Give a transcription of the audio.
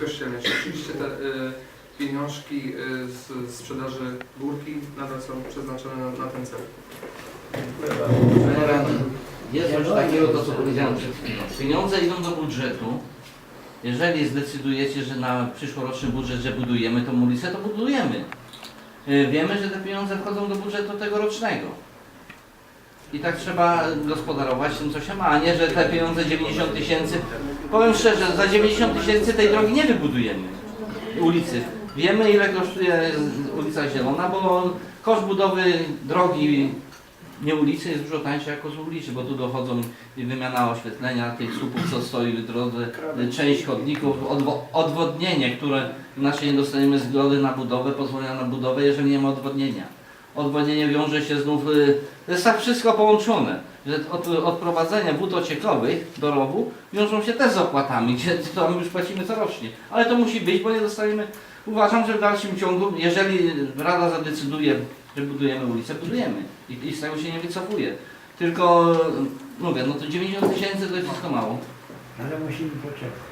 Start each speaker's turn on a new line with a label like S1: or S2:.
S1: Kościelnej. Czy oczywiście te y, pieniążki y, z sprzedaży górki nadal są przeznaczone na, na ten cel?
S2: Panie radny, Jest coś takiego, to co powiedziałem przed chwilą. Pieniądze idą do budżetu. Jeżeli zdecydujecie, że na przyszłoroczny budżet, że budujemy tą ulicę, to budujemy. Y, Wiemy, że te pieniądze wchodzą do budżetu tegorocznego. I tak trzeba gospodarować tym, co się ma, a nie, że te pieniądze 90 tysięcy. Powiem szczerze, za 90 tysięcy tej drogi nie wybudujemy. Ulicy. Wiemy, ile kosztuje ulica Zielona, bo koszt budowy drogi nie ulicy jest dużo tańsza jako z ulicy, bo tu dochodzą wymiana oświetlenia tych słupów, co stoi w drodze, część chodników, odwo odwodnienie, które inaczej nie dostaniemy zgody na budowę, pozwolenia na budowę, jeżeli nie ma odwodnienia. Odwodnienie wiąże się znów, y, to jest tak wszystko połączone, że od, odprowadzenia wód ociekowych do rowu wiążą się też z opłatami, gdzie tam już płacimy corocznie. Ale to musi być, bo nie dostaniemy, uważam, że w dalszym ciągu, jeżeli Rada zadecyduje, że budujemy ulicę, budujemy i, i z tego się nie wycofuje. Tylko, mówię, no to 90 tysięcy to jest wszystko mało.
S3: Ale musimy poczekać.